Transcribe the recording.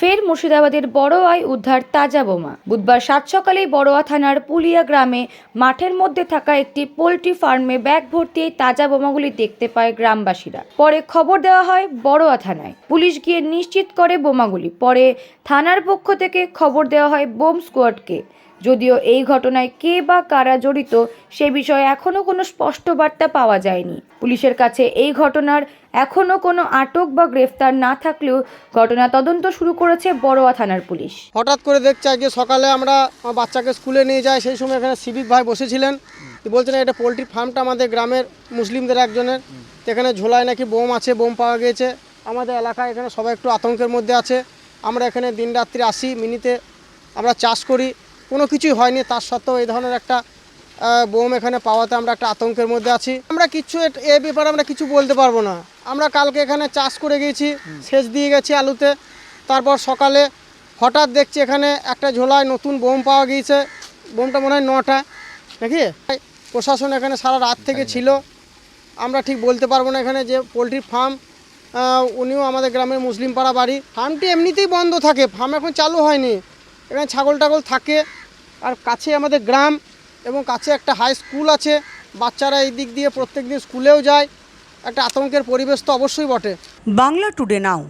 ফের মুর্শিদাবাদের বড়োয়ায় উদ্ধার তাজা বোমা। বুধবার সাত সকালেই বড়োয়া থানার পুলিয়া গ্রামে মাঠের মধ্যে থাকা একটি পোলট্রি ফার্মে ব্যাগ ভর্তি এই তাজা বোমাগুলি দেখতে পায় গ্রামবাসীরা। পরে খবর দেওয়া হয় বড়োয়া থানায়। পুলিশ গিয়ে নিশ্চিত করে বোমাগুলি। পরে থানার পক্ষ থেকে খবর দেওয়া হয় বোম স্কোয়াডকে। যদিও এই ঘটনায় কে বা কারা জড়িত সে বিষয়ে এখনও কোনো স্পষ্ট বার্তা পাওয়া যায়নি। পুলিশের কাছে এই ঘটনার এখনও কোনো আটক বা গ্রেফতার না থাকলেও ঘটনা তদন্ত শুরু করেছে বড়োয়া থানার পুলিশ। হঠাৎ করে দেখছি আজকে সকালে আমরা বাচ্চাকে স্কুলে নিয়ে যাই সেই সময় এখানে সিভিক ভাই বসেছিলেন। তো বলছেন এটা পোলট্রি ফার্মটা আমাদের গ্রামের মুসলিমদের একজনের। এখানে ঝোলায় নাকি বোম আছে বোম পাওয়া গিয়েছে। আমাদের এলাকায় এখানে সবাই একটু আতঙ্কের মধ্যে আছে। আমরা এখানে দিন রাত্রি আসি মিনিতে আমরা চাষ করি। কোনো কিছুই হয়নি। তার সত্ত্বেও এই ধরনের একটা বোম এখানে পাওয়াতে আমরা একটা আতঙ্কের মধ্যে আছি। আমরা কিছু এ- ব্যাপারে আমরা কিছু বলতে পারব না। আমরা কালকে এখানে চাষ করে গেছি সেচ দিয়ে গেছি আলুতে। তারপর সকালে হঠাৎ দেখছি এখানে একটা ঝোলায় নতুন বোম পাওয়া গিয়েছে। বোমটা মনে হয় নটা নাকি? প্রশাসন এখানে সারা রাত থেকে ছিল। আমরা ঠিক বলতে পারব না এখানে যে পোলট্রি ফার্ম উনিও আমাদের গ্রামের মুসলিম পাড়া বাড়ি। ফার্মটি এমনিতেই বন্ধ থাকে ফার্ম এখন চালু হয়নি। এখানে ছাগল টাগল থাকে। আর কাছে আমাদের গ্রাম এবং কাছে একটা হাই স্কুল আছে। বাচ্চারা এই দিক দিয়ে প্রত্যেক দিন স্কুলেও যায়। একটা আতঙ্কের পরিবেশ তো অবশ্যই বটে। বাংলা টুডে নাও